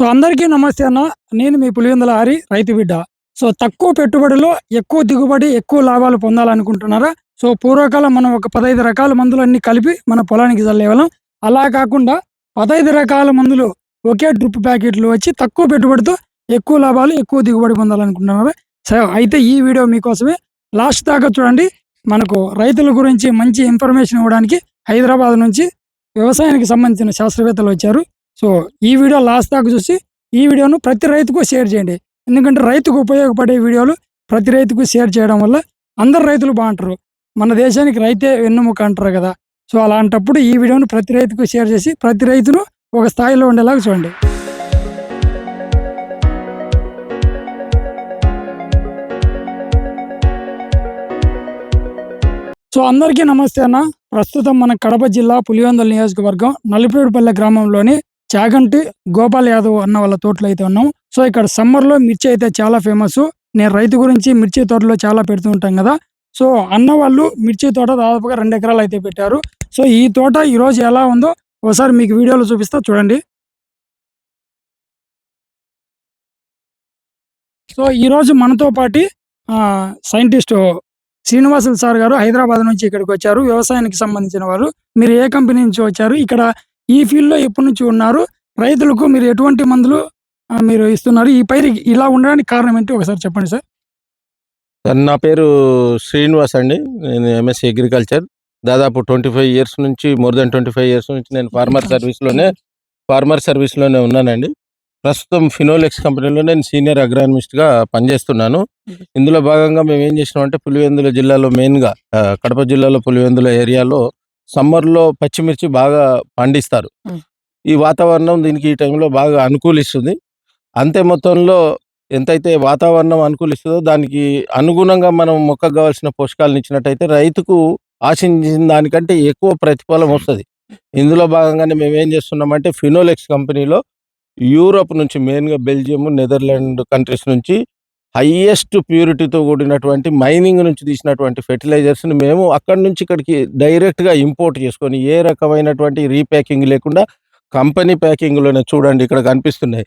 So అందరికీ నమస్తే అన్న. నేను మీ పులివెందుల హరి రైతు బిడ్డ. సో తక్కువ పెట్టుబడిలో ఎక్కువ దిగుబడి ఎక్కువ లాభాలు పొందాలనుకుంటున్నారా? సో పూర్వకాలం మనం ఒక పదహైదు రకాల మందులన్నీ కలిపి మన పొలానికి చల్లేవాళ్ళం అలా కాకుండా పదహైదు రకాల మందులు ఒకే డ్రిప్ ప్యాకెట్లు వచ్చి తక్కువ పెట్టుబడితో ఎక్కువ లాభాలు ఎక్కువ దిగుబడి పొందాలనుకుంటున్నారా? సో అయితే ఈ వీడియో మీకోసమే లాస్ట్ దాకా చూడండి. మనకు రైతుల గురించి మంచి ఇన్ఫర్మేషన్ ఇవ్వడానికి హైదరాబాద్ నుంచి వ్యవసాయానికి సంబంధించిన శాస్త్రవేత్తలు వచ్చారు. సో ఈ వీడియో లాస్ట్ దాకా చూసి ఈ వీడియోను ప్రతి రైతుకు షేర్ చేయండి. ఎందుకంటే రైతుకు ఉపయోగపడే వీడియోలు ప్రతి రైతుకు షేర్ చేయడం వల్ల అందరు రైతులు బాగుంటారు. మన దేశానికి రైతే వెన్నుముక అంటారు కదా. సో అలాంటప్పుడు ఈ వీడియోను ప్రతి రైతుకు షేర్ చేసి ప్రతి రైతును ఒక స్థాయిలో ఉండేలాగా చూడండి. సో అందరికీ నమస్తే అన్న. ప్రస్తుతం మన కడప జిల్లా పులివెందుల నియోజకవర్గం నలిపేడుపల్లె గ్రామంలోని చాగంటి గోపాల్ యాదవ్ అన్న వాళ్ళ తోటలో అయితే ఉన్నాం. సో ఇక్కడ సమ్మర్లో మిర్చి అయితే చాలా ఫేమస్ నేను రైతు గురించి మిర్చి తోటలో చాలా పెడుతూ ఉంటాం కదా. సో అన్న వాళ్ళు మిర్చి తోట దాదాపుగా రెండు ఎకరాలు అయితే పెట్టారు. సో ఈ తోట ఈరోజు ఎలా ఉందో ఒకసారి మీకు వీడియోలో చూపిస్తా చూడండి. సో ఈరోజు మనతో పాటి సైంటిస్ట్ శ్రీనివాసులు సార్ గారు హైదరాబాద్ నుంచి ఇక్కడికి వచ్చారు. వ్యవసాయానికి సంబంధించిన వారు. మీరు ఏ కంపెనీ నుంచి వచ్చారు? ఇక్కడ ఈ ఫీల్డ్లో ఎప్పటి నుంచి ఉన్నారు? రైతులకు మీరు ఎటువంటి మందులు మీరు ఇస్తున్నారు? ఈ పైరు ఇలా ఉండడానికి కారణం ఏంటి? ఒకసారి చెప్పండి సార్. సార్ నా పేరు శ్రీనివాస్ అండి. నేను ఎంఎస్సి అగ్రికల్చర్ దాదాపు ట్వంటీ ఫైవ్ ఇయర్స్ నుంచి more than twenty five years నుంచి నేను ఫార్మర్ సర్వీస్లోనే ఫార్మర్ సర్వీస్లోనే ఉన్నానండి. ప్రస్తుతం ఫినోలెక్స్ కంపెనీలో నేను సీనియర్ అగ్రానమిస్ట్గా పనిచేస్తున్నాను. ఇందులో భాగంగా మేము ఏం చేసినామంటే పులివెందుల జిల్లాలో మెయిన్గా కడప జిల్లాలో పులివెందుల ఏరియాలో సమ్మర్లో పచ్చిమిర్చి బాగా పండిస్తారు. ఈ వాతావరణం దీనికి ఈ టైంలో బాగా అనుకూలిస్తుంది. అంతే మొత్తంలో ఎంతైతే వాతావరణం అనుకూలిస్తుందో దానికి అనుగుణంగా మనం మొక్కకు కావాల్సిన పోషకాలను ఇచ్చినట్టయితే రైతుకు ఆశించిన దానికంటే ఎక్కువ ప్రతిఫలం వస్తుంది. ఇందులో భాగంగానే మేము ఏం చేస్తున్నామంటే ఫినోలెక్స్ కంపెనీలో యూరోప్ నుంచి మెయిన్గా బెల్జియం నెదర్లాండ్ కంట్రీస్ నుంచి హైయెస్ట్ ప్యూరిటీతో కూడినటువంటి మైనింగ్ నుంచి తీసినటువంటి ఫెర్టిలైజర్స్ని మేము అక్కడి నుంచి ఇక్కడికి డైరెక్ట్గా ఇంపోర్ట్ చేసుకొని ఏ రకమైనటువంటి రీప్యాకింగ్ లేకుండా కంపెనీ ప్యాకింగ్లోనే చూడండి ఇక్కడ కనిపిస్తున్నాయి.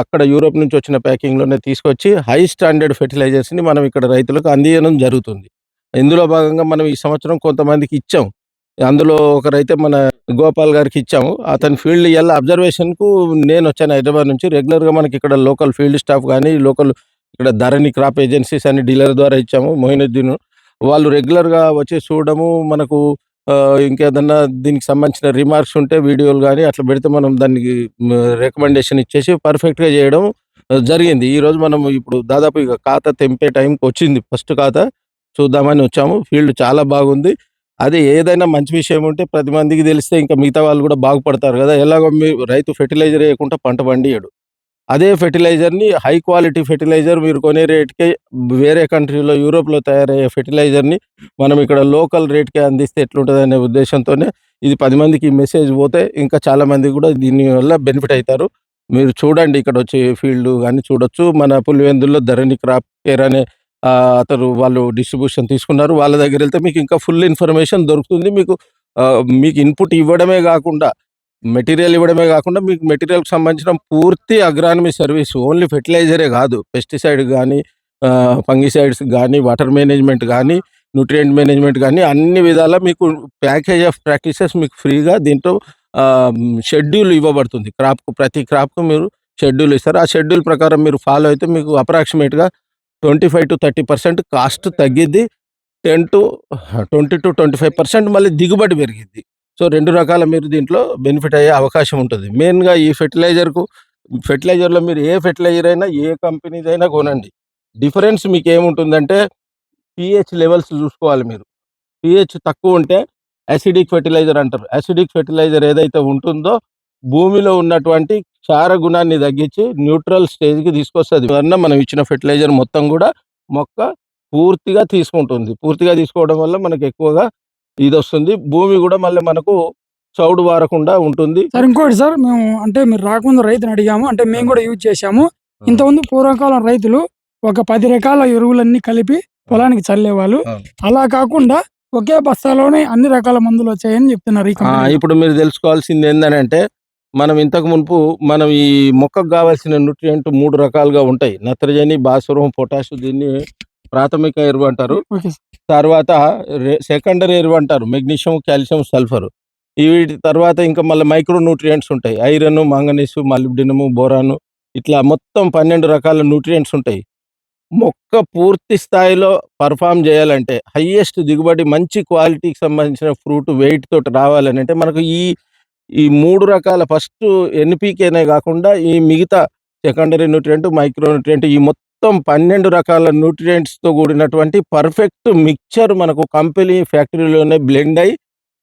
అక్కడ యూరోప్ నుంచి వచ్చిన ప్యాకింగ్లోనే తీసుకొచ్చి హై స్టాండర్డ్ ఫెర్టిలైజర్స్ని మనం ఇక్కడ రైతులకు అందించడం జరుగుతుంది. ఇందులో భాగంగా మనం ఈ సంవత్సరం కొంతమందికి ఇచ్చాం. అందులో ఒకరైతే మన గోపాల్ గారికి ఇచ్చాము. అతని ఫీల్డ్ ఎలా అబ్జర్వేషన్కు నేను వచ్చాను హైదరాబాద్ నుంచి. రెగ్యులర్గా మనకి ఇక్కడ లోకల్ ఫీల్డ్ స్టాఫ్ కానీ లోకల్ ఇక్కడ ధరణి క్రాప్ ఏజెన్సీస్ అని డీలర్ ద్వారా ఇచ్చాము మొయినుద్దీన్ వాళ్ళు రెగ్యులర్గా వచ్చి చూడడము మనకు ఇంకేదన్నా దీనికి సంబంధించిన రిమార్క్స్ ఉంటే వీడియోలు కానీ అట్లా పెడితే మనం దానికి రికమెండేషన్ ఇచ్చేసి పర్ఫెక్ట్గా చేయడం జరిగింది. ఈ రోజు మనం ఇప్పుడు దాదాపు ఇక ఖాతా తెంపే టైంకి వచ్చింది ఫస్ట్ ఖాతా. చూద్దామని వచ్చాము. ఫీల్డ్ చాలా బాగుంది. అదే ఏదైనా మంచి విషయం ఉంటే ప్రతి మందికి తెలిస్తే ఇంకా మిగతా వాళ్ళు కూడా బాగుపడతారు కదా. ఎలాగో మీ రైతు ఫెర్టిలైజర్ వేయకుండా పంట పండియడు అదే ఫెర్టిలైజర్ని హై క్వాలిటీ ఫెర్టిలైజర్ మీరు కొనే రేట్కే వేరే కంట్రీలో యూరోప్లో తయారయ్యే ఫెర్టిలైజర్ని మనం ఇక్కడ లోకల్ రేట్కే అందిస్తే ఎట్లుంటుంది అనే ఉద్దేశంతోనే ఇది పది మందికి మెసేజ్ పోతే ఇంకా చాలామంది కూడా దీని వల్ల బెనిఫిట్ అవుతారు మీరు చూడండి ఇక్కడ వచ్చి ఫీల్డ్ కానీ చూడొచ్చు. మన పులివెందుల్లో ధరణి క్రాప్ కేర్ అనే అతను వాళ్ళు డిస్ట్రిబ్యూషన్ తీసుకున్నారు. వాళ్ళ దగ్గర వెళ్తే మీకు ఇంకా ఫుల్ ఇన్ఫర్మేషన్ దొరుకుతుంది. మీకు మీకు ఇన్పుట్ ఇవ్వడమే కాకుండా మెటీరియల్ ఇవ్వడమే కాకుండా మీకు మెటీరియల్కి సంబంధించిన పూర్తి అగ్రానమీ సర్వీస్. ఓన్లీ ఫెర్టిలైజరే కాదు. పెస్టిసైడ్ కానీ ఫంగిసైడ్స్ కానీ వాటర్ మేనేజ్మెంట్ కానీ న్యూట్రియంట్ మేనేజ్మెంట్ కానీ అన్ని విధాలా మీకు ప్యాకేజ్ ఆఫ్ ప్రాక్టీసెస్ మీకు ఫ్రీగా దీంట్లో షెడ్యూల్ ఇవ్వబడుతుంది. క్రాప్కు ప్రతి క్రాప్కు మీరు షెడ్యూల్ ఇస్తారు. ఆ షెడ్యూల్ ప్రకారం మీరు ఫాలో అయితే మీకు అప్రాక్సిమేట్గా twenty five to thirty percent cost తగ్గిద్ది. Ten to twenty to twenty five percent మళ్ళీ దిగుబడి పెరిగిద్ది. సో రెండు రకాల మీరు దీంట్లో బెనిఫిట్ అయ్యే అవకాశం ఉంటుంది. మెయిన్గా ఈ ఫెర్టిలైజర్కు ఫెర్టిలైజర్లో మీరు ఏ ఫెర్టిలైజర్ అయినా ఏ కంపెనీదైనా కొనండి. డిఫరెన్స్ మీకు ఏముంటుందంటే పిహెచ్ లెవెల్స్ చూసుకోవాలి మీరు. పిహెచ్ తక్కువ ఉంటే యాసిడిక్ ఫెర్టిలైజర్ అంటారు. యాసిడిక్ ఫెర్టిలైజర్ ఏదైతే ఉంటుందో భూమిలో ఉన్నటువంటి క్షార గుణాన్ని తగ్గించి న్యూట్రల్ స్టేజ్కి తీసుకొస్తుంది. వలన మనం ఇచ్చిన ఫెర్టిలైజర్ మొత్తం కూడా మొక్క పూర్తిగా తీసుకుంటుంది. పూర్తిగా తీసుకోవడం వల్ల మనకు ఎక్కువగా ఇది వస్తుంది భూమి కూడా మళ్ళీ మనకు చౌడు వారకుండా ఉంటుంది. సార్ ఇంకోటి సార్ మేము అంటే మీరు రాకముందు రైతుని అడిగాము. అంటే మేము కూడా యూజ్ చేశాము. ఇంతకుముందు పూర్వకాలం రైతులు ఒక పది రకాల ఎరువులన్నీ కలిపి పొలానికి చల్లేవాళ్ళు. అలా కాకుండా ఒకే బస్తాలోనే అన్ని రకాల మందులు వచ్చాయని చెప్తున్నారు ఇప్పుడు మీరు తెలుసుకోవాల్సింది ఏంటంటే మనం ఇంతకు మునుపు మనం ఈ మొక్కకు కావాల్సిన న్యూట్రియంట్ మూడు రకాలుగా ఉంటాయి. నత్రజని భాస్వరం పొటాష్ దీన్ని ప్రాథమిక ఎరువు అంటారు. తర్వాత సెకండరీ ఎరువు అంటారు. Magnesium calcium sulphur. వీటి తర్వాత ఇంకా మళ్ళీ మైక్రో న్యూట్రియంట్స్ ఉంటాయి. ఐరన్ మాంగనీస్ మాలిబ్డినము బోరాను ఇట్లా మొత్తం పన్నెండు రకాల న్యూట్రియంట్స్ ఉంటాయి. మొక్క పూర్తి స్థాయిలో పర్ఫామ్ చేయాలంటే హయ్యెస్ట్ దిగుబడి మంచి క్వాలిటీకి సంబంధించిన ఫ్రూట్ వెయిట్ తోటి రావాలని అంటే మనకు ఈ ఈ మూడు రకాల ఫస్ట్ ఎన్పికేనే కాకుండా ఈ మిగతా సెకండరీ న్యూట్రియంట్ మైక్రో న్యూట్రియంట్ ఈ మొత్తం మొత్తం పన్నెండు రకాల న్యూట్రియంట్స్తో తో కూడినటువంటి పర్ఫెక్ట్ మిక్చర్ మనకు కంపెనీ ఫ్యాక్టరీలోనే బ్లెండ్ అయ్యి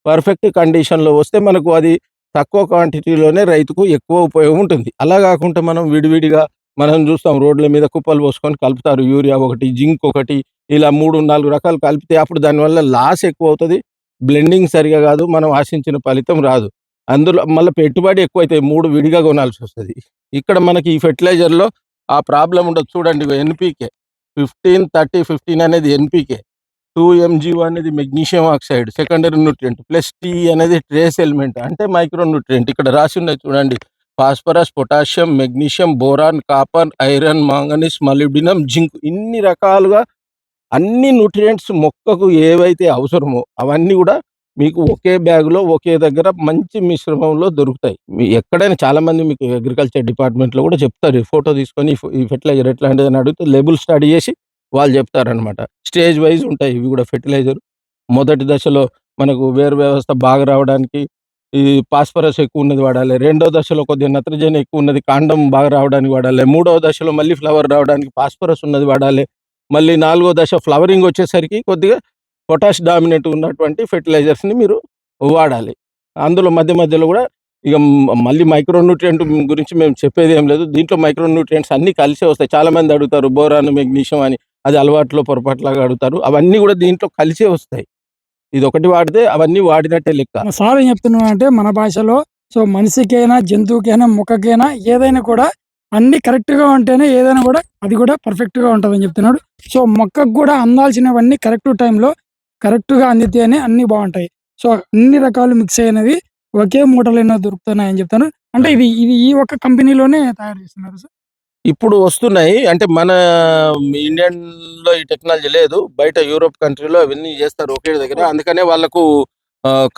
పర్ఫెక్ట్ కండిషన్లో వస్తే మనకు అది తక్కువ క్వాంటిటీలోనే రైతుకు ఎక్కువ ఉపయోగం ఉంటుంది. అలా కాకుండా మనం విడివిడిగా మనం చూస్తాం రోడ్ల మీద కుప్పలు పోసుకొని కలుపుతారు. యూరియా ఒకటి జింక్ ఒకటి ఇలా మూడు నాలుగు రకాలు కలిపితే అప్పుడు దానివల్ల లాస్ ఎక్కువ అవుతుంది. బ్లెండింగ్ సరిగా కాదు మనం ఆశించిన ఫలితం రాదు. అందులో మళ్ళీ పెట్టుబడి ఎక్కువైతే మూడు విడిగా కొనాల్సి వస్తుంది. ఇక్కడ మనకి ఈ ఫెర్టిలైజర్లో ఆ ప్రాబ్లం ఉండదు. చూడండి ఎన్పీకే. ఫిఫ్టీన్ థర్టీ ఫిఫ్టీన్ అనేది NPK. Two M G O అనేది magnesium oxide secondary nutrient plus T అనేది ట్రేస్ ఎలిమెంట్ అంటే మైక్రో న్యూట్రియంట్ ఇక్కడ రాసి ఉన్నాయి చూడండి. Phosphorus potassium magnesium boron copper iron manganese molybdenum zinc ఇన్ని రకాలుగా అన్ని న్యూట్రియంట్స్ మొక్కకు ఏవైతే అవసరమో అవన్నీ కూడా మీకు ఒకే బ్యాగులో ఒకే దగ్గర మంచి మిశ్రమంలో దొరుకుతాయి. ఎక్కడైనా చాలా మంది మీకు అగ్రికల్చర్ డిపార్ట్మెంట్లో కూడా చెప్తారు. ఫోటో తీసుకొని ఈ ఫెర్టిలైజర్ ఎట్లాంటిది అని అడిగితే లేబుల్ స్టడీ చేసి వాళ్ళు చెప్తారనమాట స్టేజ్ వైజ్ ఉంటాయి ఇవి కూడా ఫెర్టిలైజర్ మొదటి దశలో మనకు వేరు వ్యవస్థ బాగా రావడానికి ఈ పాస్పరస్ ఎక్కువ ఉన్నది వాడాలి. రెండో దశలో కొద్దిగా నత్రజని ఎక్కువ ఉన్నది కాండం బాగా రావడానికి వాడాలి. మూడవ దశలో మళ్ళీ ఫ్లవర్ రావడానికి పాస్పరస్ ఉన్నది వాడాలి. మళ్ళీ నాలుగో దశ ఫ్లవరింగ్ వచ్చేసరికి కొద్దిగా పొటాష్ డామినెంట్ ఉన్నటువంటి ఫెర్టిలైజర్స్ని మీరు వాడాలి. అందులో మధ్య మధ్యలో కూడా ఇక మళ్ళీ మైక్రో న్యూట్రియంట్ గురించి మేము చెప్పేది ఏం లేదు. దీంట్లో మైక్రో న్యూట్రియంట్స్ అన్ని కలిసే వస్తాయి. చాలా మంది అడుగుతారు బోరాన్ మెగ్నీషియం అని అది అలవాట్లో పొరపాట్లాగా అడుగుతారు. అవన్నీ కూడా దీంట్లో కలిసే వస్తాయి. ఇది ఒకటి వాడితే అవన్నీ వాడినట్టే లెక్క. సార్ ఏం చెప్తున్నాడు అంటే మన భాషలో సో మనిషికైనా జంతువుకైనా మొక్కకైనా ఏదైనా కూడా అన్ని కరెక్ట్గా ఉంటేనే ఏదైనా కూడా అది కూడా పర్ఫెక్ట్గా ఉంటుందని చెప్తున్నాడు. సో మొక్కకు కూడా అందాల్సినవన్నీ కరెక్ట్ టైంలో కరెక్ట్గా అందితేనే అన్ని బాగుంటాయి. సో అన్ని రకాలు మిక్స్ అయినవి ఒకే మూటలైనా దొరుకుతున్నాయని చెప్తాను. అంటే ఇది ఇది ఈ ఒక్క కంపెనీలోనే తయారు చేస్తున్నారు సార్. ఇప్పుడు వస్తున్నాయి. అంటే మన ఇండియన్లో ఈ టెక్నాలజీ లేదు. బయట యూరోప్ కంట్రీలో అవన్నీ చేస్తారు ఒకే దగ్గర. అందుకనే వాళ్ళకు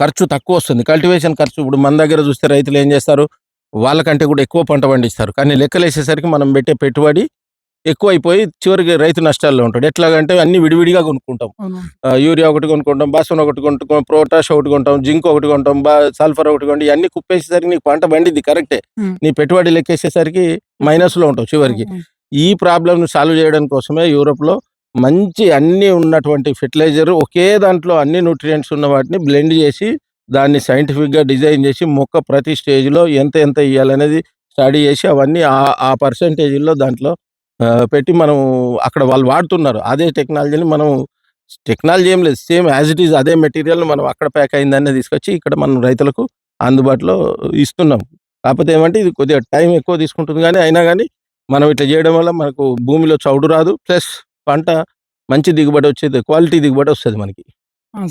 ఖర్చు తక్కువ వస్తుంది. కల్టివేషన్ ఖర్చు ఇప్పుడు మన దగ్గర చూస్తే రైతులు ఏం చేస్తారు? వాళ్ళకంటే కూడా ఎక్కువ పంట పండిస్తారు. కానీ లెక్కలేసేసరికి మనం పెట్టే పెట్టుబడి ఎక్కువ అయిపోయి చివరికి రైతు నష్టాల్లో ఉంటాడు. ఎట్లాగంటే అన్ని విడివిడిగా కొనుక్కుంటాం. యూరియా ఒకటి కొనుక్కుంటాం బాసన్ ఒకటి కొనుక్కుంటాం ప్రోటాష్ ఒకటి కొంటాం జింక్ ఒకటి కొంటాం బా సల్ఫర్ ఒకటి కొంటాం ఇవన్నీ కుప్పేసేసరికి నీకు పంట పండిద్ది కరెక్టే. నీ పెట్టుబడి లెక్కేసేసరికి మైనస్లో ఉంటావు చివరికి. ఈ ప్రాబ్లమ్ సాల్వ్ చేయడం కోసమే యూరోప్లో మంచి అన్ని ఉన్నటువంటి ఫెర్టిలైజర్ ఒకే దాంట్లో అన్ని న్యూట్రియంట్స్ ఉన్న వాటిని బ్లెండ్ చేసి దాన్ని సైంటిఫిక్గా డిజైన్ చేసి మొక్క ప్రతి స్టేజ్లో ఎంత ఎంత ఇవ్వాలనేది స్టడీ చేసి అవన్నీ ఆ ఆ పర్సంటేజ్లో దాంట్లో పెట్టి మనం అక్కడ వాళ్ళు వాడుతున్నారు. అదే టెక్నాలజీని మనం టెక్నాలజీ ఏం లేదు. సేమ్ యాజ్ ఇట్ ఈజ్ అదే మెటీరియల్ మనం అక్కడ ప్యాక్ అయిందనే తీసుకొచ్చి ఇక్కడ మనం రైతులకు అందుబాటులో ఇస్తున్నాం. కాకపోతే ఏమంటే ఇది కొద్దిగా టైం ఎక్కువ తీసుకుంటుంది కానీ అయినా కానీ మనం ఇట్లా చేయడం వల్ల మనకు భూమిలో చౌడు రాదు. ప్లస్ పంట మంచి దిగుబడి వచ్చేది క్వాలిటీ దిగుబడి వస్తుంది మనకి.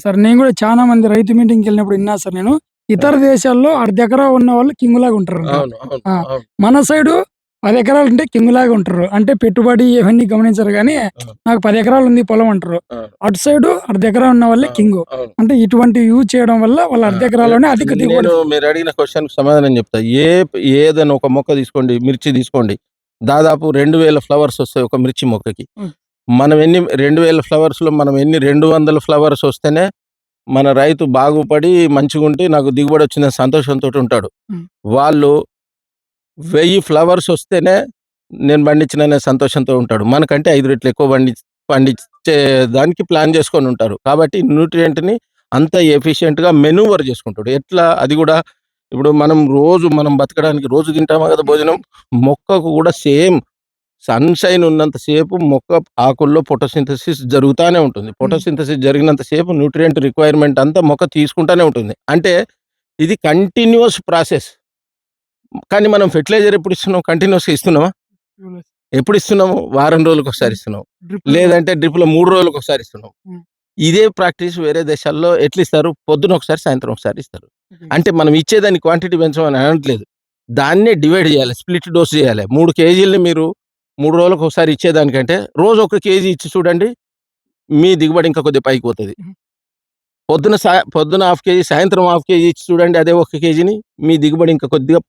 సార్ నేను కూడా చాలా మంది రైతు మీటింగ్కి వెళ్ళినప్పుడు విన్నా సార్ నేను. ఇతర దేశాల్లో అర్ధ ఎకరా ఉన్న వాళ్ళు కింగ్ లాగా ఉంటారు మన సైడు పది ఎకరాలు ఉంటే కింగ్ లాగా ఉంటారు. అంటే పెట్టుబడి ఇవన్నీ గమనించరు కానీ. నాకు పది ఎకరాలు ఉంది పొలం అంటారు. అటు సైడ్ అర్ధ ఎకరా ఉన్న వాళ్ళే కింగ్. అంటే ఇటువంటి యూజ్ చేయడం వల్ల వాళ్ళ అర్ధ ఎకరాలోనే అధిక దిగుబడి. నేను మీరు అడిగిన క్వశ్చన్ సమాధానం చెప్తా. ఏ ఏదైనా ఒక మొక్క తీసుకోండి మిర్చి తీసుకోండి. దాదాపు రెండు వేల ఫ్లవర్స్ వస్తాయి ఒక మిర్చి మొక్కకి. మనం ఎన్ని రెండు వేల ఫ్లవర్స్లో మనం ఎన్ని రెండు వందల ఫ్లవర్స్ వస్తేనే మన రైతు బాగుపడి మంచిగా ఉంటే నాకు దిగుబడి వచ్చిన సంతోషంతో ఉంటాడు. వాళ్ళు వెయ్యి ఫ్లవర్స్ వస్తేనే నేను పండించిన సంతోషంతో ఉంటాడు. మనకంటే ఐదు రెట్లు ఎక్కువ పండి పండించే దానికి ప్లాన్ చేసుకొని ఉంటారు. కాబట్టి nutrient ని అంత ఎఫిషియెంట్గా మెనూవర్ చేసుకుంటాడు. ఎట్లా? అది కూడా ఇప్పుడు మనం రోజు మనం బతకడానికి రోజు తింటామా కదా భోజనం? మొక్కకు కూడా సేమ్ సన్ షైన్ ఉన్నంత సేపు మొక్క ఆకుల్లో ఫోటోసింథసిస్ జరుగుతూనే ఉంటుంది. ఫోటోసింథసిస్ జరిగినంత సేపు న్యూట్రియంట్ రిక్వైర్మెంట్ అంతా మొక్క తీసుకుంటానే ఉంటుంది. అంటే ఇది కంటిన్యూస్ ప్రాసెస్. కానీ మనం ఫెర్టిలైజర్ ఎప్పుడు ఇస్తున్నాం? కంటిన్యూస్గా ఇస్తున్నామా? ఎప్పుడు ఇస్తున్నాము? వారం రోజులకు ఒకసారి ఇస్తున్నాం. లేదంటే డ్రిప్లో మూడు రోజులకు ఒకసారి ఇస్తున్నాం. ఇదే ప్రాక్టీస్ వేరే దేశాల్లో ఎట్లా ఇస్తారు? పొద్దున ఒకసారి సాయంత్రం ఒకసారి ఇస్తారు. అంటే మనం ఇచ్చేదాన్ని క్వాంటిటీ పెంచమని అనట్లేదు. దాన్నే డివైడ్ చేయాలి స్ప్లిట్ డోస్ చేయాలి. మూడు కేజీలని మీరు మూడు రోజులకు ఒకసారి ఇచ్చేదానికంటే రోజు ఒక కేజీ ఇచ్చి చూడండి మీ దిగుబడి ఇంకా కొద్దిగా పైకి పోతుంది. పొద్దున సా పొద్దున హాఫ్ కేజీ సాయంత్రం హాఫ్ కేజీ ఇచ్చి చూడండి అదే ఒక కేజీని మీ దిగుబడి ఇంకా కొద్దిగా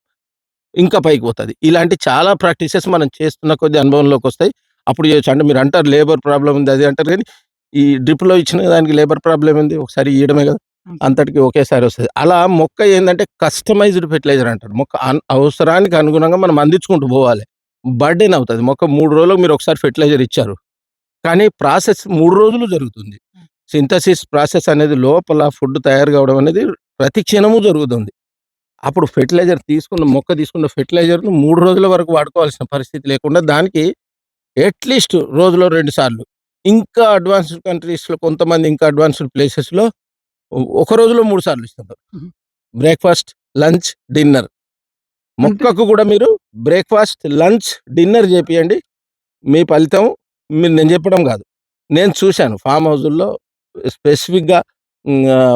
ఇంకా పైకి పోతుంది. ఇలాంటి చాలా ప్రాక్టీసెస్ మనం చేస్తున్న కొద్ది అనుభవంలోకి వస్తాయి. అప్పుడు చేయొచ్చు. అంటే మీరు అంటారు లేబర్ ప్రాబ్లం ఉంది అది అంటారు. కానీ ఈ డ్రిప్లో ఇచ్చిన దానికి లేబర్ ప్రాబ్లం ఉంది ఒకసారి ఇవ్వడమే కదా. అంతటికి ఒకేసారి వస్తుంది. అలా మొక్క ఏంటంటే కస్టమైజ్డ్ ఫెర్టిలైజర్ అంటారు. మొక్క అవసరానికి అనుగుణంగా మనం అందించుకుంటూ పోవాలి. బర్డెన్ అవుతుంది. మొక్క మూడు రోజులకు మీరు ఒకసారి ఫెర్టిలైజర్ ఇచ్చారు. కానీ ప్రాసెస్ మూడు రోజులు జరుగుతుంది. సింథసిస్ ప్రాసెస్ అనేది లోపల ఫుడ్ తయారు కావడం అనేది ప్రతి క్షణము జరుగుతుంది. అప్పుడు ఫెర్టిలైజర్ తీసుకున్న మొక్క తీసుకున్న ఫెర్టిలైజర్ను మూడు రోజుల వరకు వాడుకోవాల్సిన పరిస్థితి లేకుండా దానికి అట్లీస్ట్ రోజులో రెండు సార్లు. ఇంకా అడ్వాన్స్డ్ కంట్రీస్లో కొంతమంది ఇంకా అడ్వాన్స్డ్ ప్లేసెస్లో ఒక రోజులో మూడు సార్లు ఇస్తున్నారు. Breakfast lunch dinner. మొక్కకు కూడా మీరు బ్రేక్ఫాస్ట్ లంచ్ డిన్నర్ చేపియండి. మీ ఫలితం మీరు నేను చెప్పడం కాదు. నేను చూశాను ఫామ్ హౌజుల్లో స్పెసిఫిక్గా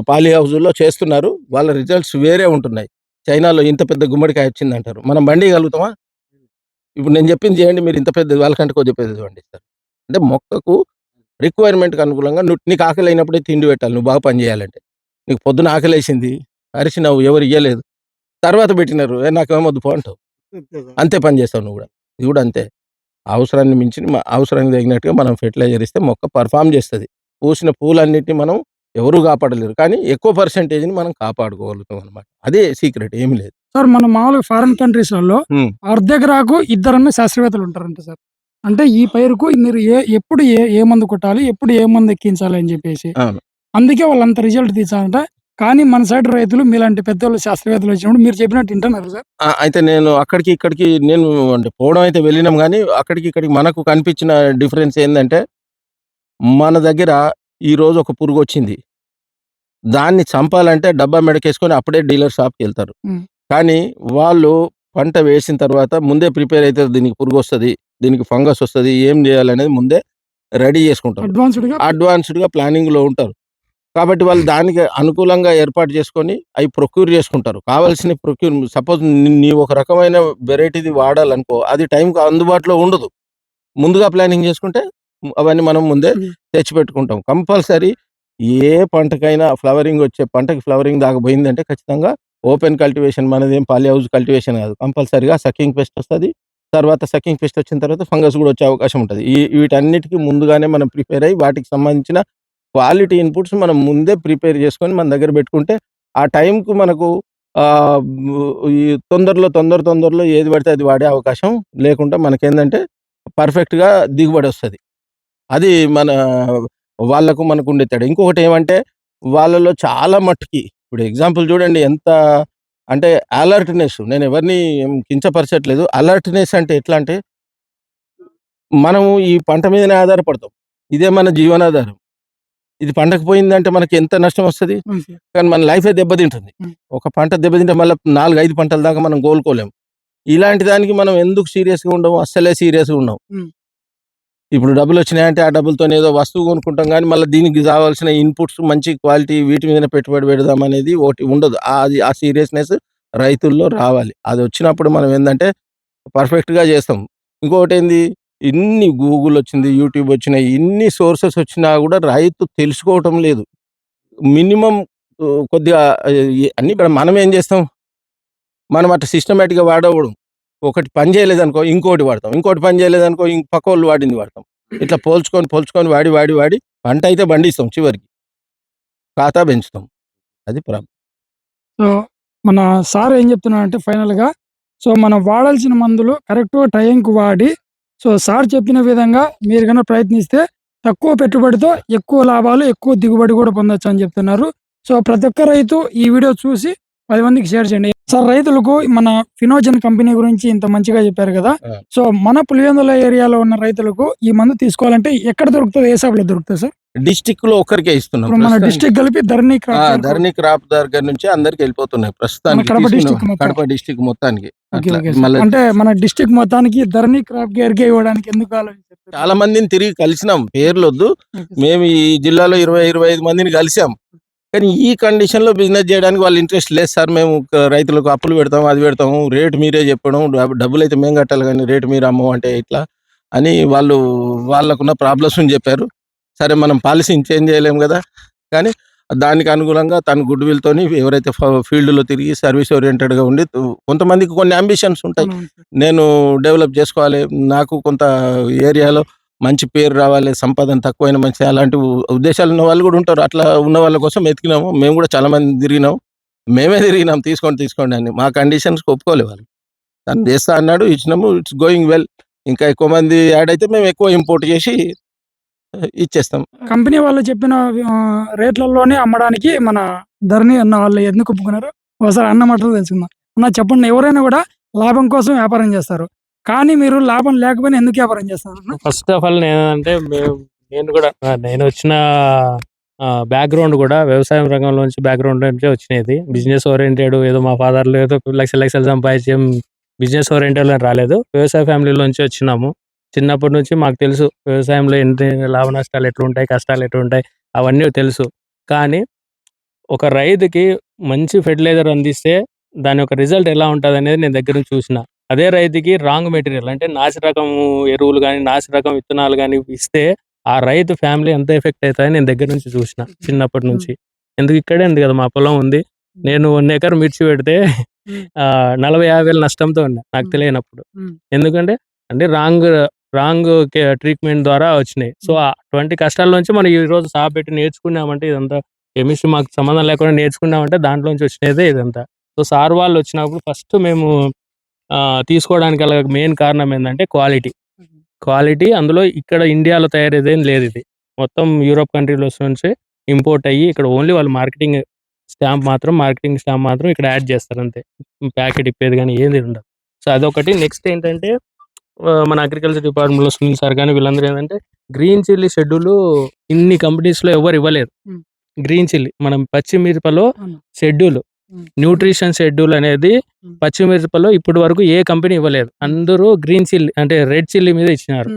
పాలీ హౌజుల్లో చేస్తున్నారు. వాళ్ళ రిజల్ట్స్ వేరే ఉంటున్నాయి. చైనాలో ఇంత పెద్ద గుమ్మడికాయ వచ్చింది అంటారు మనం బండి కలుగుతామా? ఇప్పుడు నేను చెప్పింది చేయండి మీరు ఇంత పెద్ద వాళ్ళకంటే కొద్దిగా పెద్దది పండిస్తారు అంటే మొక్కకు రిక్వైర్మెంట్కి అనుకూలంగా నువ్వు నీకు ఆకలి అయినప్పుడే తిండి పెట్టాలి నువ్వు బాగా పని చేయాలంటే. నీకు పొద్దున ఆకలి వేసింది అరిచినావు ఎవరు ఇయ్యలేదు. తర్వాత పెట్టినారు నాకేమొద్దు పో అంటావు. అంతే పని చేస్తావు నువ్వు కూడా. ఇది కూడా అంతే. అవసరాన్ని మించి అవసరానికి తగినట్టుగా మనం ఫెర్టిలైజర్ ఇస్తే మొక్క పర్ఫామ్ చేస్తుంది. పూసిన పూలన్నిటిని మనం ఎవరు కాపాడలేరు. కానీ ఎక్కువ పర్సెంటేజ్ని మనం కాపాడుకోగలుగుతాం అనమాట అదే సీక్రెట్ ఏమి లేదు. సార్ మన మామూలుగా ఫారెన్ కంట్రీస్లలో. అర్ధెకరాకు ఇద్దరన్న శాస్త్రవేత్తలు ఉంటారంట సార్. అంటే ఈ పైరుకు మీరు ఏ ఎప్పుడు ఏ ఏ మందు కొట్టాలి ఎప్పుడు ఏ మందు ఎక్కించాలి అని చెప్పేసి. అందుకే వాళ్ళు అంత రిజల్ట్ తీసారంట కానీ మన సైడ్ రైతులు మీలాంటి పెద్దోళ్ళు శాస్త్రవేత్తలు వచ్చినప్పుడు మీరు చెప్పినట్టు వింటున్నారు సార్. అయితే నేను అక్కడికి ఇక్కడికి నేను అంటే పోవడం అయితే వెళ్ళినాం కానీ అక్కడికి ఇక్కడికి మనకు కనిపించిన డిఫరెన్స్ ఏంటంటే మన దగ్గర ఈ రోజు ఒక పురుగు వచ్చింది. దాన్ని చంపాలంటే డబ్బా మెడకేసుకొని అప్పుడే డీలర్ షాప్కి వెళ్తారు. కానీ వాళ్ళు పంట వేసిన తర్వాత ముందే ప్రిపేర్ అయితే దీనికి పురుగు వస్తుంది దీనికి ఫంగస్ వస్తుంది ఏం చేయాలనేది ముందే రెడీ చేసుకుంటారు. అడ్వాన్స్డ్గా అడ్వాన్స్డ్గా ప్లానింగ్లో ఉంటారు. కాబట్టి వాళ్ళు దానికి అనుకూలంగా ఏర్పాటు చేసుకొని అవి ప్రొక్యూర్ చేసుకుంటారు. కావాల్సిన ప్రొక్యూర్ సపోజ్ నీ ఒక రకమైన వెరైటీది వాడాలనుకో అది టైంకి అందుబాటులో ఉండదు. ముందుగా ప్లానింగ్ చేసుకుంటే అవన్నీ మనం ముందే. తెచ్చిపెట్టుకుంటాం. కంపల్సరీ ఏ పంటకైనా ఫ్లవరింగ్ వచ్చే పంటకి ఫ్లవరింగ్ దాకా పోయిందంటే ఖచ్చితంగా ఓపెన్ కల్టివేషన్ మనది ఏం పాలి హౌస్ కల్టివేషన్ కాదు. కంపల్సరీగా సకింగ్ పెస్ట్ వస్తుంది. తర్వాత సకింగ్ పెస్ట్ వచ్చిన తర్వాత ఫంగస్ కూడా వచ్చే అవకాశం ఉంటుంది. ఈ వీటన్నిటికీ ముందుగానే మనం ప్రిపేర్ అయ్యి వాటికి సంబంధించిన క్వాలిటీ ఇన్పుట్స్ మనం ముందే ప్రిపేర్ చేసుకొని మన దగ్గర పెట్టుకుంటే ఆ టైంకు మనకు ఆ, ఈ తొందరలో తొందర తొందరలో ఏది పడితే అది వాడే అవకాశం లేకుండా మనకేందంటే పర్ఫెక్ట్గా దిగుబడి వస్తుంది. అది మన వాళ్ళకు మనకు ఉండే తేడా. ఇంకొకటి ఏమంటే వాళ్ళలో చాలా మట్టుకి ఇప్పుడు ఎగ్జాంపుల్ చూడండి ఎంత అంటే అలర్ట్నెస్ నేను ఎవరిని కించపరచట్లేదు. అలర్ట్నెస్ అంటే ఎట్లా అంటే మనము ఈ పంట మీదనే ఆధారపడతాం. ఇదే మన జీవనాధారం. ఇది పంటకు పోయిందంటే మనకి ఎంత నష్టం వస్తుంది? కానీ మన లైఫే దెబ్బతింటుంది. ఒక పంట దెబ్బతింటే మళ్ళీ నాలుగు ఐదు పంటల దాకా మనం కోలుకోలేం. ఇలాంటి దానికి మనం ఎందుకు సీరియస్గా ఉండము? అస్సలే సీరియస్గా మ్మ్. ఇప్పుడు డబ్బులు వచ్చినాయంటే ఆ డబ్బులతో ఏదో వస్తువు కొనుక్కుంటాం కానీ మళ్ళీ దీనికి కావాల్సిన ఇన్పుట్స్ మంచి క్వాలిటీ వీటి మీద పెట్టుబడి పెడదాం అనేది ఒకటి ఉండదు. అది ఆ సీరియస్నెస్ రైతుల్లో రావాలి. అది వచ్చినప్పుడు మనం ఏంటంటే పర్ఫెక్ట్గా చేస్తాం. ఇంకొకటి ఏంది? ఇన్ని గూగుల్ వచ్చింది యూట్యూబ్ వచ్చినాయి ఇన్ని సోర్సెస్ వచ్చినా కూడా రైతు తెలుసుకోవటం లేదు. మినిమం కొద్దిగా అన్నీ అన్ని ఇప్పుడు మనం ఏం చేస్తాం? మనం అట్లా సిస్టమేటిక్గా వాడవడం ఒకటి పని చేయలేదనుకో ఇంకోటి వాడతాం. ఇంకోటి పని చేయలేదనుకో ఇంక పక్క వాళ్ళు వాడింది వాడతాం. ఇట్లా పోల్చుకొని పోల్చుకొని వాడి వాడి వాడి పంట అయితే పండిస్తాం చివరికి. ఖాతా పెంచుతాం. అది ప్రాబ్లం సో మన సార్ ఏం చెప్తున్నారంటే ఫైనల్గా సో మనం వాడాల్సిన మందులు కరెక్ట్ టైంకి వాడి సో సార్ చెప్పిన విధంగా మీరు కనుక ప్రయత్నిస్తే తక్కువ పెట్టుబడితో ఎక్కువ లాభాలు ఎక్కువ దిగుబడి కూడా పొందొచ్చు అని చెప్తున్నారు. సో ప్రతి ఒక్క రైతు ఈ వీడియో చూసి పది మందికి షేర్ చేయండి. సార్ రైతులకు మన ఫినోజన్ కంపెనీ గురించి ఇంత మంచిగా చెప్పారు కదా. సో మన పులివెందుల ఏరియాలో ఉన్న రైతులకు ఈ మందు తీసుకోవాలంటే ఎక్కడ దొరుకుతుంది? ఏ షాప్లో దొరుకుతుంది సార్? డిస్టిక్లో ఒక్కరికే ఇస్తున్నాం. మన. డిస్టిక్ కలిపి ధరణి ధరణి క్రాప్ దగ్గర నుంచి అందరికి వెళ్ళిపోతున్నాయి. ప్రస్తుతానికి కడప మొత్తం. కడప డిస్టిక్ మొత్తానికి. అంటే మన డిస్ట్రిక్ట్ మొత్తానికి ధరణి క్రాప్ కేర్ కే ఇవ్వడానికి ఎందుకు ఆలోచించారు? చాలా మందిని తిరిగి కలిసినాం. పేర్లు వద్దు ఓకే సార్. మేము ఈ జిల్లాలో ఇరవై ఇరవై ఐదు మందిని కలిసాం. కానీ ఈ కండిషన్‌లో బిజినెస్ చేయడానికి వాళ్ళు ఇంట్రెస్ట్ లేదు సార్. మేము రైతులకు అప్పులు పెడతాము, అది పెడతాము. రేట్ మీరే చెప్పడం. డబ్ డబ్బులైతే మేము కట్టాలి గానీ రేట్ మీరు అమ్మమంటే ఎట్లా? అని వాళ్ళు వాళ్ళకున్న ప్రాబ్లమ్స్‌ని చెప్పారు. సరే మనం పాలిసీని చేంజ్ చేయలేము గదా! కానీ దానికి అనుగుణంగా తను గుడ్ విల్‌తోని ఎవరైతే ఫీల్డ్‌లో తిరిగి సర్వీస్ ఓరియెంటెడ్‌గా ఉండి కొంతమందికి కొన్ని అంబిషన్స్ ఉంటాయి. నేను డెవలప్ చేసుకోవాలి. నాకు కొంత ఏరియాలో మంచి పేరు రావాలి. సంపాదన తక్కువైనా మంచి అలాంటి ఉద్దేశాలు ఉన్న వాళ్ళు కూడా ఉంటారు. అట్లా ఉన్న వాళ్ళ కోసం వెతికినాము. మేము కూడా చాలా మంది తిరిగినాం. మేమే తిరిగినాం తీసుకోండి, తీసుకోండి అని. మా కండిషన్స్ ఒప్పుకోలే వాళ్ళు. తను చేస్తా అన్నాడు. ఇచ్చినాము. It's going well. ఇంకా ఎక్కువ మంది యాడ్ అయితే మేము ఎక్కువ ఇంపోర్ట్ చేసి ఇచ్చేస్తాం. కంపెనీ వాళ్ళు చెప్పిన రేట్లలోనే అమ్మడానికి మన ధరని అన్న వాళ్ళు ఎందుకు ఒప్పుకున్నారు? ఒకసారి అన్న మాటలు తెలుసుకుందాం. అన్న చెప్పండి ఎవరైనా కూడా లాభం కోసం వ్యాపారం చేస్తారు. కానీ మీరు లాభం లేకపోయినా ఎందుకు వ్యాపారం చేస్తారు ఫస్ట్ ఆఫ్ ఆల్ నేనంటే నేను కూడా నేను వచ్చిన బ్యాక్‌గ్రౌండ్ కూడా వ్యవసాయం రంగంలోంచి బ్యాక్‌గ్రౌండ్ నుంచి వచ్చినది. బిజినెస్ ఓరియెంటెడ్ ఏదో మా ఫాదర్‌లు ఏదో లక్షలు లక్షలు సంపాదించి ఏం బిజినెస్ ఓరియెంటెడ్‌లో రాలేదు. వ్యవసాయ ఫ్యామిలీలోంచి వచ్చినాము. చిన్నప్పటి నుంచి మాకు తెలుసు వ్యవసాయంలో ఎన్ని లాభ నష్టాలు ఎట్లుంటాయి, కష్టాలు ఎట్లుంటాయి అవన్నీ తెలుసు. కానీ ఒక రైతుకి మంచి ఫెర్టిలైజర్ అందిస్తే దాని యొక్క రిజల్ట్ ఎలా ఉంటదనేది నేను దగ్గర నుంచి చూసిన. అదే రైతుకి రాంగ్ మెటీరియల్ అంటే నాసి రకం ఎరువులు గాని, నాసి రకం విత్తనాలు గాని ఇస్తే ఆ రైతు ఫ్యామిలీ ఎంత ఎఫెక్ట్ అయితదని నేను దగ్గర నుంచి చూసిన చిన్నప్పటి నుంచి. ఎందుకు ఇక్కడే ఉంది కదా! మా పొలం ఉంది. నేను 1 ఎకర్ మిర్చి పెడితే. ఆహ్, 40, 50 నష్టంతో ఉన్నా నాకు. తెలియనప్పుడు. ఎందుకంటే అంటే రాంగ్ రాంగ్ ట్రీట్‌మెంట్ ద్వారా వచ్చినాయి. సో. అటువంటి కష్టాల నుంచి మనం ఈరోజు సాబెట్టి నేర్చుకున్నామంటే ఇదంతా కెమిస్ట్రీ మాకు సంబంధం లేకుండా నేర్చుకున్నామంటే దాంట్లోంచి వచ్చినదే ఇదంతా. సో, సార్ వాళ్ళు వచ్చినప్పుడు ఫస్ట్ మేము తీసుకోవడానికి మెయిన్ కారణం ఏందంటే క్వాలిటీ. క్వాలిటీ అందులో ఇక్కడ ఇండియాలో తయారయ్యేదేం లేదిది. మొత్తం యూరోప్ కంట్రీ‌లోస్ నుంచి ఇంపోర్ట్ అయ్యి ఇక్కడ ఓన్లీ వాళ్ళు మార్కెటింగ్ స్టాంప్ మాత్రం మార్కెటింగ్ స్టాంప్ మాత్రం ఇక్కడ యాడ్ చేస్తారు అంతే. ప్యాకెట్ ఇప్పేది గాని ఏది ఉండదు. సో, అదొకటి. నెక్స్ట్ ఏంటంటే మన అగ్రికల్చర్ డిపార్ట్మెంట్‌లో సునీల్ సార్ గాని వీళ్ళందరూ ఏందంటే గ్రీన్ చిల్లీ షెడ్యూల్ ఇన్ని కంపెనీస్‌లో ఎవ్వరు ఇవ్వలేదు. గ్రీన్ చిల్లీ మనం పచ్చి మిరపలో అవును. షెడ్యూల్. న్యూట్రిషన్ షెడ్యూల్ అనేది హ్మ్. పచ్చి మిరపలో ఇప్పటి వరకు ఏ కంపెనీ ఇవ్వలేదు. అందరూ గ్రీన్ చిల్లీ అంటే రెడ్ చిల్లీ మీద ఇచ్చినారు.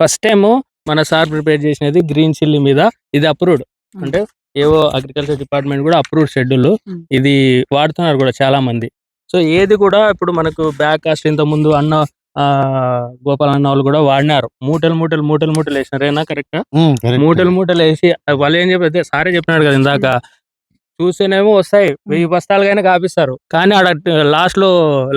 ఫస్ట్ టైము మన సార్ ప్రిపేర్ చేసినది గ్రీన్ చిల్లీ మీద ఇది అప్రూవ్డ్. అంటే ఏవో అగ్రికల్చర్ డిపార్ట్మెంట్ కూడా అప్రూవ్డ్ షెడ్యూల్. ఇది వాడుతున్నారు కూడా చాలా మంది. సో, ఏది కూడా ఇప్పుడు మనకు బ్యాక్ కాస్ట్ ఇంతకుముందు అన్న ఆహ్, గోపాల్ అన్న వాళ్ళు కూడా వాడినారు. మూటలు, మూటలు, మూటలు, మూటలు ఏసినారు. ఏనా కరెక్టా? మూటలు, మూటలు ఏసి వాళ్ళు ఏం చెప్పి అదే సారే చెప్పినాడు కదా! ఇందాక. చూస్తేనేమో వస్తాయి. 1000 హ్మ్. బస్తాలుగైనా కాపిస్తారు. కానీ ఆడ లాస్ట్‌లో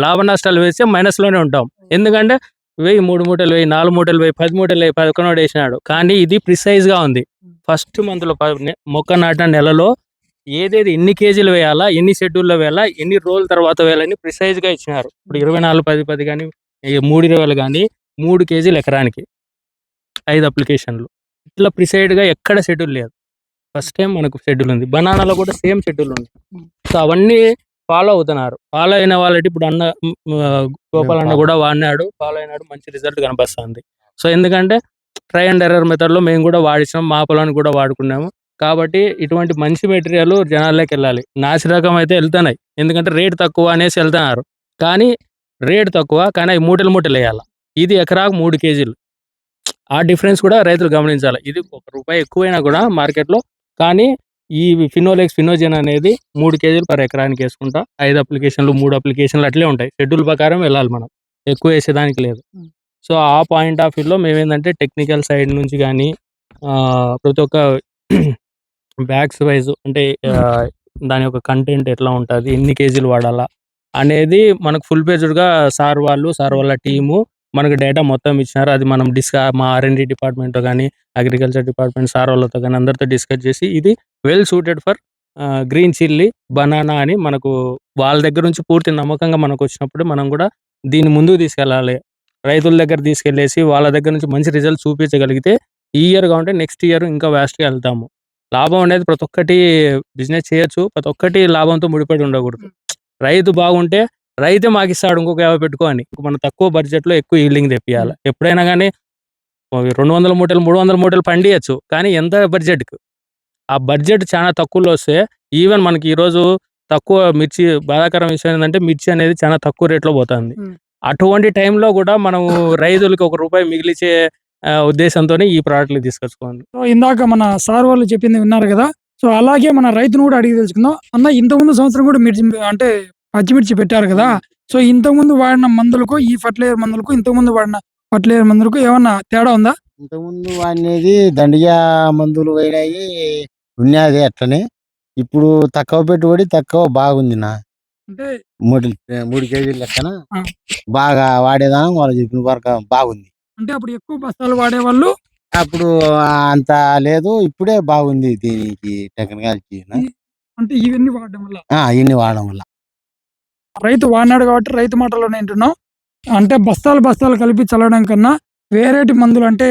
లాభ నష్టాలు వేస్తే మైనస్‌లోనే ఉంటాం. ఎందుకంటే వెయ్యి 3 మూటలు వెయ్యి, 4 మూటలు వెయ్యి, 10 మూటలు వెయ్యి, పదకొన్నోడు ఏసినాడు. కానీ ఇది ప్రిసైజ్‌గా ఉంది. హ్మ్. ఫస్ట్ మంత్‌లో ప నె మొక్క నాటిన నెలలో ఏదేది ఎన్ని కేజీలు వేయాలా, ఎన్ని షెడ్యూల్‌లో వేయాలా, ఎన్ని రోజుల తర్వాత వేయాలని ప్రిసైజ్‌గా ఇచ్చినారు. ఇప్పుడు హ్మ్. 24, 10, 10 గాని, ఈ 320 గాని 3 కేజీలు ఎకరానికి. 5 అప్లికేషన్‌లు. ఇట్లా ప్రిసైడ్‌గా ఎక్కడ షెడ్యూల్ లేదు. ఫస్ట్ టైమ్ మనకు షెడ్యూల్ ఉంది. బనానాలో కూడా సేమ్ షెడ్యూల్ ఉంది. సో, అవన్నీ ఫాలో అవుతున్నారు. ఫాలో అయిన వాళ్ళకి ఇప్పుడు అన్న గోపాల్ అన్న కూడా వాడినాడు. ఫాలో అయినాడు. మంచి రిజల్ట్ కనపస్తాంది. సో, ఎందుకంటే ట్రై అండ్ ఎర్రర్ మెథడ్‌లో మేము కూడా వాడిచ్చినాం. మా పొలానికి కూడా వాడుకున్నాము. కాబట్టి ఇటువంటి మంచి మెటీరియల్ జనాల్లోకెళ్ళాలి. నాసి రకం అయితే ఎళ్తున్నాయి. ఎందుకంటే రేట్ తక్కువ అనేసి ఎళ్తున్నారు. కానీ రేట్ తక్కువ కానీ అవి మూటలు మూటలు ఎయాల. ఇది ఎకరాకు 3 కేజీలు. ఆ డిఫరెన్స్ కూడా రైతులు గమనించాలి. ఇది ఒక రూపాయి ఎక్కువైనా కూడా మార్కెట్‌లో కానీ ఈ ఫినోలెక్స్, ఫినోజెన్ అనేది 3 కేజీలు పర్ ఎకరానికి ఏసుకుంటా 5 అప్లికేషన్‌లు, 3 అప్లికేషన్‌లు అట్లే ఉంటాయి. షెడ్యూల్ ప్రకారం వెళ్ళాలి మనం. ఎక్కువ ఏసేదానికి లేదు. సో, ఆ పాయింట్ ఆఫ్ వ్యూలో మేమేందంటే టెక్నికల్ సైడ్ నుంచి ఆహ్, ప్రతి ఒక్క బ్యాగ్స్ వైస్ అంటే దాని యొక్క కంటెంట్ ఎట్లా ఉంటది, ఎన్ని కేజీలు వాడాలా అనేది మనకు ఫుల్ పేజ్డ్‌గా సార్ వాళ్ళు, సార్. వాళ్ళ. టీము మనకు డేటా మొత్తం ఇచ్చినారు. అది మనం డిస్క మా ఆర్ఎండి డిపార్ట్మెంట్‌తో కానీ అగ్రికల్చర్ డిపార్ట్మెంట్ సార్ వాళ్ళతో కానీ అందరితో డిస్కస్ చేసి ఇది well suited for green chilli, banana అని మనకు వాళ్ళ దగ్గర నుంచి పూర్తి నమ్మకంగా మనకు వచ్చినప్పుడు మనం కూడా దీన్ని ముందుకు తీసుకెళ్ళాలి. రైతుల దగ్గర తీసుకెళ్ళేసి వాళ్ళ దగ్గర నుంచి మంచి రిజల్ట్ చూపించగలిగితే ఈ ఇయర్ కాకుంటే నెక్స్ట్ ఇయర్ ఇంకా వాస్ట్‌గా వెళ్తాము లాభం అనేది ప్రతి ఒక్కటి బిజినెస్ చేయొచ్చు. ప్రతి ఒక్కటి లాభంతో ముడిపడి ఉండకూడదు. రైతు బాగుంటే రైతే మాకిస్తాడు ఇంకొక 50 పెట్టుకో అని. మనం తక్కువ బడ్జెట్‌లో ఎక్కువ ఈల్డింగ్ తెప్పియాల. ఎప్పుడైనా గాని 200 మూటలు, 300 మూటలు పండియొచ్చు. కానీ ఎంత బడ్జెట్‌కు? ఆ బడ్జెట్ చాలా తక్కువలో వస్తే ఈవెన్ మనకి ఈరోజు తక్కువ మిర్చి బాధాకరం విషయం ఏందంటే మిర్చి అనేది చాలా తక్కువ రేట్‌లో పోతాంది. అటువంటి టైంలో కూడా మనము రైతులకి ఒక రూపాయి మిగిలిచ్చే ఆహ్, ఉద్దేశంతోనే ఈ ప్రొడక్ట్‌లు తీసుకొచ్చుకోండి. సో, ఇందాక మన సార్ వాళ్ళు చెప్పింది విన్నారు గదా! సో అలాగే మన రైతును కూడా అడిగి తెలుసుకుందాం అన్న ఇంతకుముందు సంవత్సరం కూడా మిర్చి అంటే పచ్చిమిర్చి పెట్టారు కదా. సో ఇంతకుముందు వాడిన మందులకు ఈ ఫర్టిలైజర్ మందులకు ఇంతకుముందు వాడిన ఫర్టిలైజర్ మందులకు ఏమన్నా తేడా ఉందా? ఇంతకుముందు వాడినది దండిగా మందులు వేయడాయి ఉన్నది అట్లనే. ఇప్పుడు తక్కువ పెట్టుబడి తక్కువ బాగుంది నా. అంటే మూడు మూడు కేజీల లెక్కన. బాగా వాడేదానం వాళ్ళు చెప్పిన వరకు బాగుంది. అంటే అప్పుడు ఎక్కువ బస్తాలు వాడేవాళ్ళు? అప్పుడు అంత లేదు ఇప్పుడే బాగుంది దీనికి టెక్నాలజీ అంటే ఇవన్నీ వాడడం వల్ల? ఇన్ని వాడడం వల్ల. రైతు వాడినాడు కాబట్టి రైతు మాటలోనే వింటున్నాం. అంటే బస్తాలు బస్తాలు కలిపి చల్లడం కన్నా వేరేటి మందులు అంటే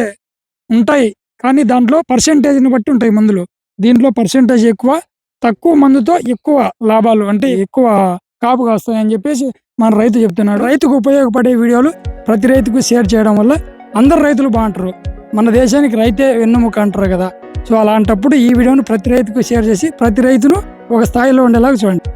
ఉంటాయి. కానీ దాంట్లో పర్సెంటేజ్ని బట్టి ఉంటాయి మందులు. దీంట్లో పర్సెంటేజ్ ఎక్కువ తక్కువ మందుతో ఎక్కువ లాభాలు అంటే ఎక్కువ కాపు కాస్తాయని చెప్పేసి మన రైతు చెప్తున్నాడు. రైతుకు ఉపయోగపడే వీడియోలు ప్రతి రైతుకు షేర్ చేయడం వల్ల అందరు రైతులు బాగుంటారు. మన దేశానికి రైతే వెన్నుముక అంటారు కదా. సో అలాంటప్పుడు ఈ వీడియోను ప్రతి రైతుకు షేర్ చేసి ప్రతి రైతును ఒక స్థాయిలో ఉండేలాగా చూడండి.